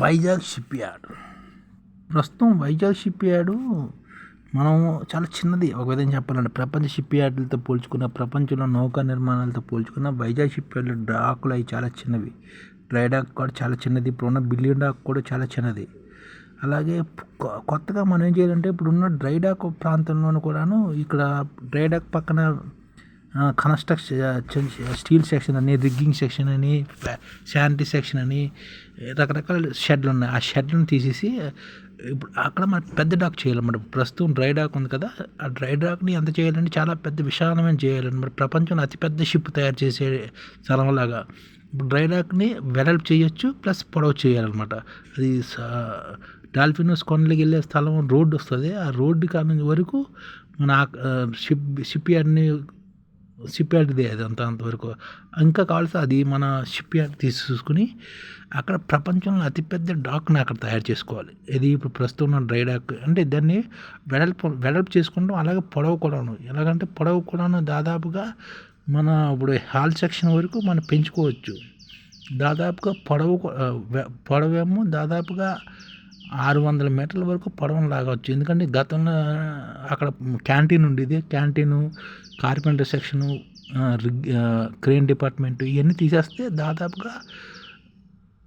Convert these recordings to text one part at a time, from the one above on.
Vizag ship yard ప్రస్తుతం Vizag ship yard మనం చాలా చిన్నది. ఒక విధంగా చెప్పాలంటే ప్రపంచ షిప్ యార్డులతో పోల్చుకున్న ప్రపంచంలో నౌకా నిర్మాణాలతో పోల్చుకున్న వైజాగ్ షిప్ యార్డులో డాకులు అవి చాలా చిన్నవి. డ్రై డాక్ కూడా చాలా చిన్నది. ఇప్పుడున్న బిలియన్ డాక్ కూడా చాలా చిన్నది. అలాగే కొ- కొత్తగా మనం ఏం చేయాలంటే ఇప్పుడున్న డ్రై డాక్ ప్రాంతంలోనూ కూడాను ఇక్కడ డ్రై డాక్ పక్కన కన్స్ట్రక్షన్ స్టీల్ సెక్షన్ అని రిగ్గింగ్ సెక్షన్ అని శానిటరీ సెక్షన్ అని రకరకాల షెడ్లు ఉన్నాయి. ఆ షెడ్లను తీసేసి ఇప్పుడు అక్కడ మనం పెద్ద డాక్ చేయాలన్నమాట ప్రస్తుతం డ్రై డాక్ ఉంది కదా ఆ డ్రై డాక్ని ఎంత చేయాలంటే చాలా పెద్ద విశాలమైన చేయాలన్నమాట ప్రపంచంలో అతిపెద్ద షిప్ తయారు చేసే స్థలంలాగా ఇప్పుడు డ్రై డాక్ని వెడల్పు చేయొచ్చు ప్లస్ పొడవు చేయాలన్నమాట. అది డాల్ఫినోస్ కొండలకి వెళ్ళే స్థలం రోడ్డు వస్తుంది. ఆ రోడ్డు కాని వరకు మన ఆ షిప్ షిప్ యార్డ్ని షిప్ యార్డ్దే అది అంత అంతవరకు. ఇంకా కావాల్సి అది మన షిప్ యార్డ్ తీసి చూసుకుని అక్కడ ప్రపంచంలో అతిపెద్ద డాక్ని అక్కడ తయారు చేసుకోవాలి. ఇది ఇప్పుడు ప్రస్తుతం ఉన్న డ్రై డాక్. అంటే దాన్ని వెడల్పు వెడల్పు చేసుకుంటాం. అలాగే పొడవు కూడాను. ఎలాగంటే పొడవు కూడాను దాదాపుగా మన ఇప్పుడు హాల్ సెక్షన్ వరకు మనం పెంచుకోవచ్చు. దాదాపుగా పొడవు పొడవేమో దాదాపుగా ఆరు వందల మీటర్ల వరకు పడవను లాగవచ్చు ఎందుకంటే గతంలో అక్కడ క్యాంటీన్ ఉండేది. Canteen carpenter section rig crane department ఇవన్నీ తీసేస్తే దాదాపుగా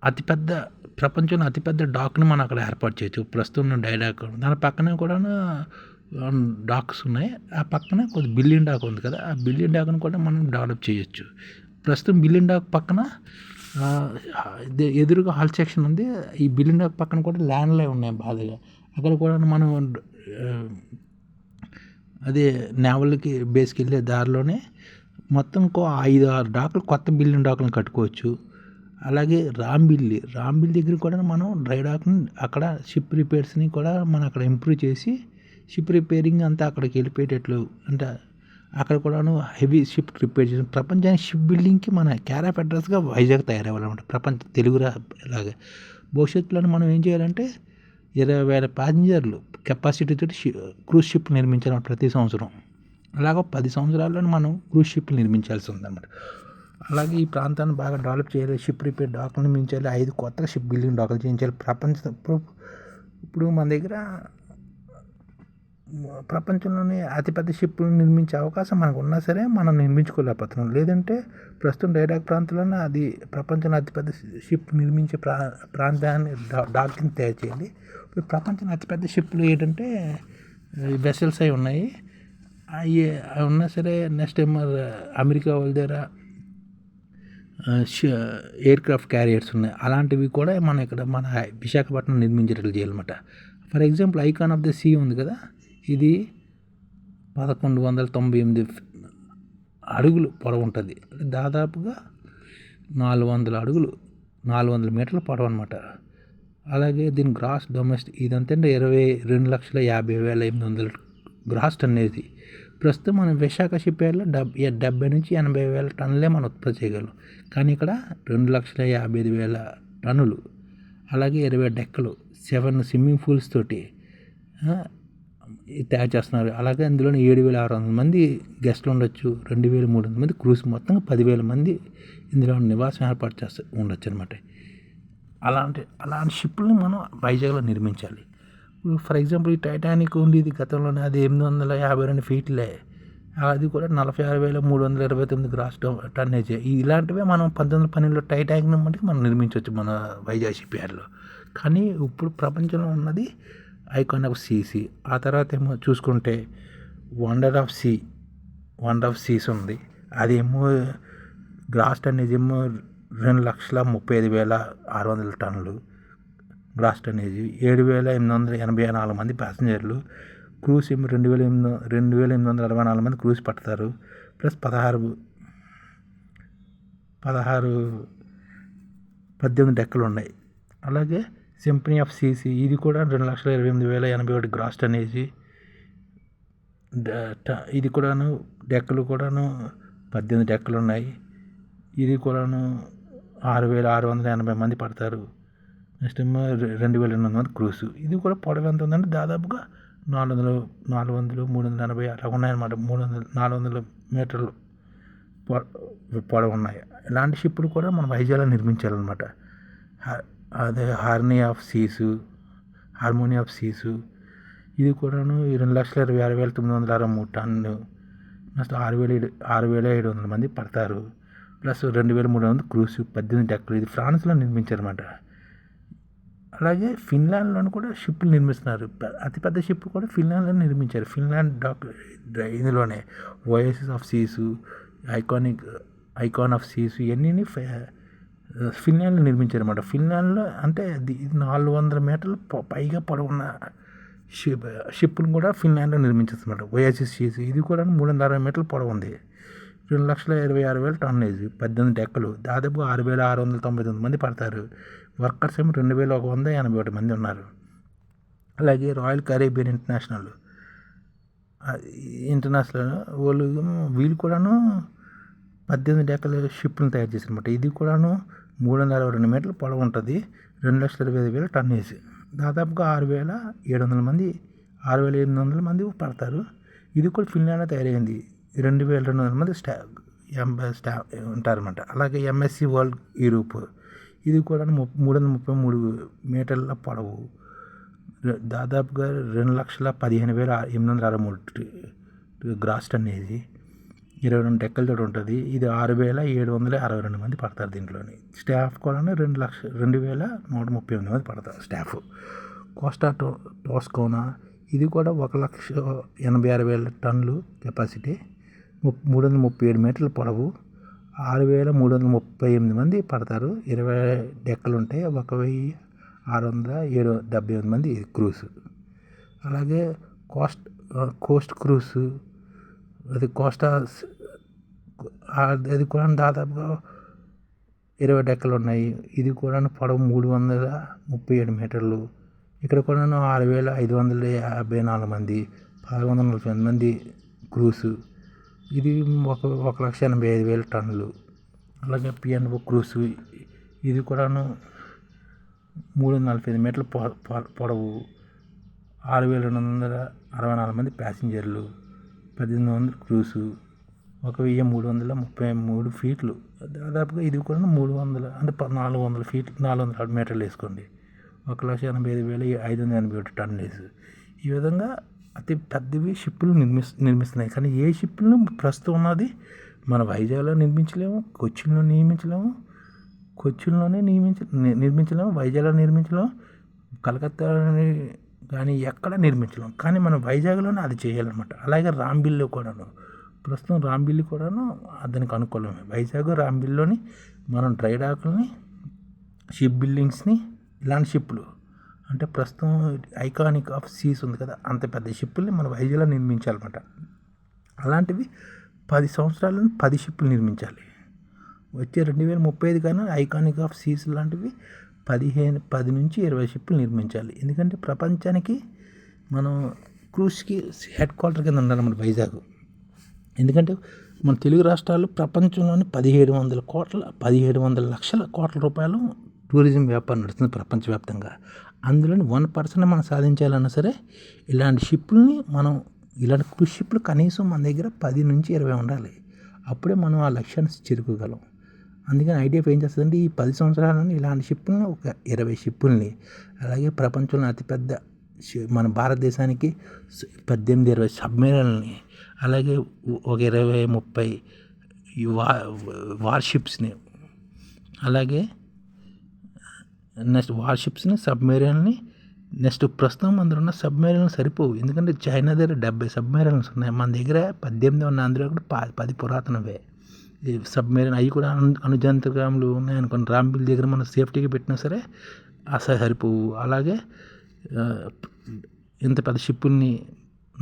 అతిపెద్ద ప్రపంచంలో అతిపెద్ద డాక్ని మనం అక్కడ ఏర్పాటు చేయొచ్చు. ప్రస్తుతం ఉన్న డైడాక్ దాని పక్కనే కూడా డాక్స్ ఉన్నాయి. ఆ పక్కన కొద్ది బిల్లియన్ డాక్ ఉంది కదా. ఆ బిల్లియన్ డాక్ని కూడా మనం డెవలప్ చేయొచ్చు. ప్రస్తుతం బిల్లియన్ డాక్ పక్కన ఎదురుగా హాల్ సెక్షన్ ఉంది. ఈ బిల్డింగ్ పక్కన కూడా ల్యాండ్లే ఉన్నాయి బాధగా. అక్కడ కూడా మనం అదే నేవల్కి బేస్కి వెళ్ళే దారిలోనే మొత్తం ఇంకో ఐదు ఆరు డాకులు కొత్త బిల్డింగ్ డాకులను కట్టుకోవచ్చు. అలాగే రాంబిల్లి రాంబిల్ దగ్గర కూడా మనం డ్రై డాక్ని అక్కడ షిప్ రిపేర్స్ని కూడా మనం అక్కడ ఇంప్రూవ్ చేసి షిప్ రిపేరింగ్ అంతా అక్కడికి వెళ్ళిపోయేటట్లు. అంటే అక్కడ కూడాను హెవీ షిప్ రిపేర్ చేసి ప్రపంచానికి షిప్ బిల్డింగ్కి మన క్యారాఫ్ అడ్రస్గా వైజాగ్ తయారవ్వాలన్నమాట. ప్రపంచ తెలుగు రా భవిష్యత్తులో మనం ఏం చేయాలంటే ఇరవై వేల ప్యాసింజర్లు కెపాసిటీతో క్రూజ్ షిప్ నిర్మించాలి ప్రతి సంవత్సరం. అలాగ పది సంవత్సరాల్లో మనం క్రూజ్ షిప్ నిర్మించాల్సి ఉందన్నమాట. అలాగే ఈ ప్రాంతాన్ని బాగా డెవలప్ చేయాలి షిప్ రిపేర్ డాక్లు నిర్మించాలి ఐదు కొత్తగా షిప్ బిల్డింగ్ డాక్లు చేయించాలి. ప్రపంచ ఇప్పుడు మన దగ్గర ప్రపంచంలోనే అతిపెద్ద షిప్పులు నిర్మించే అవకాశం మనకు ఉన్నా సరే మనం నిర్మించుకోలేకపోతున్నాం. లేదంటే ప్రస్తుతం డైరాక్ ప్రాంతంలోనే అది ప్రపంచంలో అతిపెద్ద షిప్ నిర్మించే ప్రా ప్రాంతాన్ని డాక్టర్ని తయారు చేయండి. ఇప్పుడు ప్రపంచంలో అతిపెద్ద షిప్లు ఏంటంటే వెసల్స్ అవి ఉన్నాయి. అవి అవి ఉన్నా సరే నెక్స్ట్ ఏమో అమెరికా వాళ్ళ దగ్గర ఎయిర్ క్రాఫ్ట్ క్యారియర్స్ ఉన్నాయి. అలాంటివి కూడా మన ఇక్కడ మన విశాఖపట్నం నిర్మించేటట్లు చేయాలన్నమాట. For example icon of the sea ఉంది కదా ఇది పదకొండు వందల తొంభై ఎనిమిది అడుగులు పొడవు ఉంటుంది. దాదాపుగా నాలుగు వందల అడుగులు నాలుగు వందల మీటర్ల పొడవు అనమాట అలాగే దీని గ్రాస్ డొమెస్టిక్ ఇదంతా ఇరవై రెండు లక్షల యాభై వేల ఎనిమిది వందల గ్రాస్ అనేది ప్రస్తుతం మనం విశాఖ షిప్ యార్డ్లో డెబ్ డెబ్బై నుంచి ఎనభై వేల టన్నులే మనం ఉత్పత్తి చేయగలం. కానీ ఇక్కడ రెండు లక్షల యాభై ఐదు వేల టన్నులు అలాగే ఇరవై డెక్కలు సెవెన్ స్విమ్మింగ్ పూల్స్ తోటి తయారు చేస్తున్నారు. అలాగే అందులోని ఏడు వేల ఆరు వందల మంది గెస్ట్లు ఉండొచ్చు రెండు వేల మూడు వందల మంది క్రూస్ మొత్తం పదివేల మంది ఇందులో నివాసం ఏర్పాటు చేస్తూ ఉండొచ్చు అనమాట అలాంటి అలాంటి షిప్ని మనం వైజాగ్లో నిర్మించాలి. ఇప్పుడు ఫర్ ఎగ్జాంపుల్ ఈ టైటానిక్ ఉండేది గతంలోనే అది ఎనిమిది వందల యాభై రెండు ఫీట్లే. అది కూడా నలభై ఆరు వేల మూడు వందల ఇరవై తొమ్మిది గ్రాస్ టన్నేజ్. ఇలాంటివే మనం పంతొమ్మిది వందల పన్నెండులో టైటానిక్ మటుకు మనం నిర్మించవచ్చు మన వైజాగ్ షిప్ యార్డ్లో కానీ ఇప్పుడు ప్రపంచంలో ఉన్నది ఐకాన్ ఆఫ్ సీసీ ఆ తర్వాత ఏమో చూసుకుంటే wonder of sea wonder of seas ఉంది. అదేమో గ్రాస్ టన్నేజ్ ఏమో రెండు లక్షల ముప్పై ఐదు వేల ఆరు వందల టన్నులు. గ్రాస్ టన్నేజ్ ఏడు వేల ఎనిమిది వందల ఎనభై నాలుగు మంది ప్యాసింజర్లు. క్రూస్ ఏమో రెండు వేల ఎనిమిది రెండు వేల ఎనిమిది వందల అరవై నాలుగు మంది క్రూస్ పడతారు. ప్లస్ పదహారు పదహారు పద్దెనిమిది డెక్కలు ఉన్నాయి. అలాగే సింపనీ ఆఫ్ సీసీ ఇది కూడా రెండు లక్షల ఇరవై ఎనిమిది వేల ఎనభై ఒకటి గ్రాస్ అనేసి ఇది కూడాను డెక్కలు కూడాను పద్దెనిమిది డెక్కలు ఉన్నాయి. ఇది కూడాను ఆరు వేల ఆరు వందల ఎనభై మంది పడతారు. నెక్స్ట్ ఏమో రెండు వేల ఎనిమిది వందల క్రూసు. ఇది కూడా పొడవు ఎంత ఉందంటే దాదాపుగా నాలుగు వందలు నాలుగు వందలు మూడు వందల ఎనభై అలా ఉన్నాయన్నమాట. మూడు వందలు నాలుగు వందల మీటర్లు పొడవు ఉన్నాయి. ఇలాంటి షిప్పులు కూడా మనం వైజాగ్లో నిర్మించాలన్నమాట. అదే harmony of seas harmony of seas. ఇది కూడాను ఈ రెండు లక్షల ఇరవై ఆరు వేల తొమ్మిది వందల అరవై మూడు టన్ను. నెక్స్ట్ ఆరు వేల ఏడు ఆరు వేల ఏడు వందల మంది పడతారు. ప్లస్ రెండు వేల మూడు వందల క్రూసు పద్దెనిమిది డెక్కలు ఇది ఫ్రాన్స్లో నిర్మించారన్నమాట. అలాగే ఫిన్లాండ్లో కూడా షిప్లు నిర్మిస్తున్నారు. అతిపెద్ద షిప్ కూడా ఫిన్లాండ్లో నిర్మించారు. ఫిన్లాండ్ డాక్ ఇందులోనే. Oasis of seas iconic icon of seas ఇవన్నీ ఫిన్లాండ్లో నిర్మించారు అనమాట ఫిన్లాండ్లో అంటే నాలుగు వందల మీటర్లు పైగా పొడవున్న షిప్ షిప్ను కూడా ఫిన్లాండ్లో నిర్మించేస్తున్నారు. ఓఎస్ఎస్ చేసి ఇది కూడా మూడు వందల అరవై మీటర్లు పొడవు ఉంది. రెండు లక్షల ఇరవై ఆరు వేల టన్నేజ్ పద్దెనిమిది డెక్కలు దాదాపు ఆరు వేల ఆరు వందల తొంభై తొమ్మిది మంది పడతారు. వర్కర్స్ ఏమో రెండు వేల ఒక వంద ఎనభై ఒకటి మంది ఉన్నారు. అలాగే రాయల్ కరేబియన్ ఇంటర్నేషనల్ ఇంటర్నేషనల్ వాళ్ళు వీళ్ళు కూడాను పద్దెనిమిది ఎకరాల షిప్లను తయారు చేశారన్నమాట. ఇది కూడాను మూడు వందల అరవై రెండు మీటర్ల పొడవు ఉంటుంది. రెండు లక్షల ఇరవై ఐదు వేల టన్నేజ్ దాదాపుగా ఆరు వేల ఏడు వందల మంది ఆరు వేల ఎనిమిది వందల మంది పడతారు. ఇది కూడా ఫిన్లాండ్లో తయారైంది. రెండు వేల రెండు వందల మంది స్టా ఎంబై స్టా ఉంటారన్నమాట. అలాగే ఎంఎస్సి వరల్డ్ యూరోప్. ఇది కూడా ము- మూడు వందల ముప్పై మూడు మీటర్ల పొడవు. దాదాపుగా రెండు లక్షల పదిహేను వేల ఎనిమిది వందల అరవై మూడు గ్రాస్ టన్ ఇరవై రెండు డెక్కలతో ఉంటుంది. ఇది ఆరు వేల ఏడు వందల అరవై రెండు మంది పడతారు దీంట్లోని. స్టాఫ్ కూడా రెండు లక్ష రెండు వేల నూట ముప్పై ఎనిమిది మంది పడతారు స్టాఫ్. కోస్టా టో టోస్కోనా ఇది కూడా ఒక లక్ష ఎనభై ఆరు వేల టన్నులు కెపాసిటీ. ము- మూడు వందల ముప్పై ఏడు మీటర్ల పొడవు. ఆరు వేల మూడు వందల ముప్పై ఎనిమిది మంది పడతారు. ఇరవై డెక్కలు ఉంటాయి ఒక వెయ్యి ఆరు వందల ఏడు డెబ్బై ఎనిమిది మంది క్రూస్. అలాగే కోస్ట్ కోస్ట్ క్రూస్ అది కోస్టా అది కూడా దాదాపుగా ఇరవై డెక్కలు ఉన్నాయి. ఇది కూడా పొడవు మూడు వందల ముప్పై ఏడు మీటర్లు. ఇక్కడ కూడా ఆరు వేల ఐదు వందల యాభై నాలుగు మంది పదహారు వందల నలభై ఎనిమిది మంది క్రూస్. ఇది ఒక ఒక లక్ష ఎనభై ఐదు వేల టన్నులు. అలాగే పిఎన్ఓ క్రూస్. ఇది కూడాను మూడు వందల నలభై ఐదు మీటర్ల పొడవు. ఆరు వేల రెండు వందల అరవై నాలుగు మంది ప్యాసింజర్లు. పద్దెనిమిది వందల క్రూసు ఒక వెయ్యి మూడు వందల ముప్పై మూడు ఫీట్లు. దాదాపుగా ఇది కూడా మూడు వందల అంటే నాలుగు వందల ఫీట్లు నాలుగు వందల మీటర్లు వేసుకోండి. ఒక లక్ష ఎనభై ఐదు వేల ఐదు వందల ఎనభై ఒకటి టన్నులు ఈ విధంగా అతి పెద్దవి షిప్పులు నిర్మిస్ నిర్మిస్తున్నాయి. కానీ ఏ షిప్పులను ప్రస్తుతం ఉన్నది మన వైజాగ్లో నిర్మించలేము కొచ్చిన్లో నియమించలేము కొచ్చిన్లోనే నియమించ నిర్మించలేము వైజాగ్లో నిర్మించలేము కలకత్తా కానీ ఎక్కడ నిర్మించలేం. కానీ మనం వైజాగ్లోనే అది చేయాలన్నమాట. అలాగే రాంబిల్లో కూడాను. ప్రస్తుతం రాంబిల్లి కూడాను దానికి అనుకూలమే. వైజాగ్ రాంబిల్లోని మనం డ్రై డాకుల్ని షిప్ బిల్డింగ్స్ని ఇలాంటి షిప్లు. అంటే ప్రస్తుతం ఐకానిక్ ఆఫ్ సీస్ ఉంది కదా అంత పెద్ద షిప్పుల్ని మన వైజాగ్లో నిర్మించాలన్నమాట. అలాంటివి పది సంవత్సరాలను పది షిప్పులు నిర్మించాలి. వచ్చే రెండు వేల ముప్పై ఐదు కన్నా ఐకానిక్ ఆఫ్ సీస్ లాంటివి పదిహేను పది నుంచి ఇరవై షిప్పులు నిర్మించాలి. ఎందుకంటే ప్రపంచానికి మనం క్రూస్కి హెడ్ క్వార్టర్ కింద ఉండాలన్నమాట వైజాగ్. ఎందుకంటే మన తెలుగు రాష్ట్రాలు ప్రపంచంలోని పదిహేడు వందల కోట్ల పదిహేడు వందల లక్షల కోట్ల రూపాయలు టూరిజం వ్యాపారం నడుస్తుంది ప్రపంచవ్యాప్తంగా. అందులోని వన్ పర్సెంట్ మనం సాధించాలన్నా సరే ఇలాంటి షిప్పుల్ని మనం ఇలాంటి క్రూజ్ షిప్లు కనీసం మన దగ్గర పది నుంచి ఇరవై ఉండాలి. అప్పుడే మనం ఆ లక్ష్యాన్ని చేరుకోగలం. అందుకని ఐటీఎఫ్ ఏం చేస్తుందంటే ఈ పది సంవత్సరాలను ఇలాంటి షిప్పుల్ని ఒక ఇరవై షిప్పుల్ని అలాగే ప్రపంచంలో అతిపెద్ద మన భారతదేశానికి పద్దెనిమిది ఇరవై సబ్మెరీన్లని అలాగే ఒక ఇరవై ముప్పై వా వార్షిప్స్ని అలాగే నెక్స్ట్ వార్షిప్స్ని సబ్మెరీన్ని నెక్స్ట్ ప్రస్తుతం మన ఉన్న సబ్మెరీన్లు సరిపోవు. ఎందుకంటే చైనా దగ్గర డెబ్బై సబ్మెరీన్స్ ఉన్నాయి. మన దగ్గర పద్దెనిమిది ఉన్న అందులో కూడా పది పురాతనవే. ఈ సబ్మెరీన్ అవి కూడా అను అనుజంత్రకాములు ఉన్నాయి అనుకోండి. రాంబిల్ దగ్గర మనం సేఫ్టీగా పెట్టినా సరే అసలు సరిపోవు. అలాగే ఇంత పెద్ద షిప్పుల్ని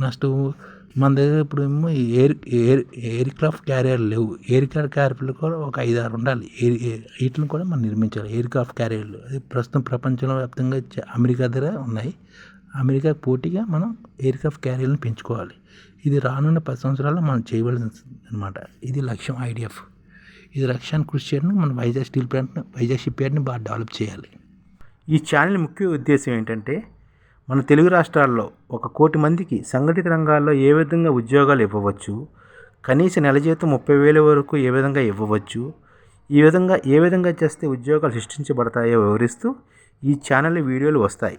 నెక్స్ట్ మన దగ్గర ఇప్పుడు ఏమో ఈ ఎయిర్ ఎయిర్ ఎయిర్ క్రాఫ్ట్ లేవు. ఎయిర్ క్రాఫ్ట్ క్యారియర్లు కూడా ఒక ఐదు ఆరు ఉండాలి. ఎయిర్ వీటిని కూడా మనం నిర్మించాలి. ఎయిర్ క్రాఫ్ట్ క్యారియర్లు. అది ప్రస్తుతం ప్రపంచంలో వ్యాప్తంగా అమెరికా దగ్గర ఉన్నాయి. అమెరికా పోటీగా మనం ఎయిర్ క్రాఫ్ట్ క్యారియర్లను పెంచుకోవాలి. ఇది రానున్న పది సంవత్సరాల్లో మనం చేయవలసింది అనమాట ఇది లక్ష్యం ఐడిఎఫ్. ఇది లక్ష్యాన్ని కృషి చేయడం మన వైజాగ్ స్టీల్ ప్లాంట్ని వైజాగ్ షిప్ యార్డ్ని బాగా డెవలప్ చేయాలి. ఈ ఛానల్ ముఖ్య ఉద్దేశం ఏంటంటే మన తెలుగు రాష్ట్రాల్లో ఒక కోటి మందికి సంఘటిత రంగాల్లో ఏ విధంగా ఉద్యోగాలు ఇవ్వవచ్చు కనీస నెల జీతం ముప్పై వేల వరకు ఏ విధంగా ఇవ్వవచ్చు ఈ విధంగా ఏ విధంగా చేస్తే ఉద్యోగాలు సృష్టించబడతాయో వివరిస్తూ ఈ ఛానల్ వీడియోలు వస్తాయి.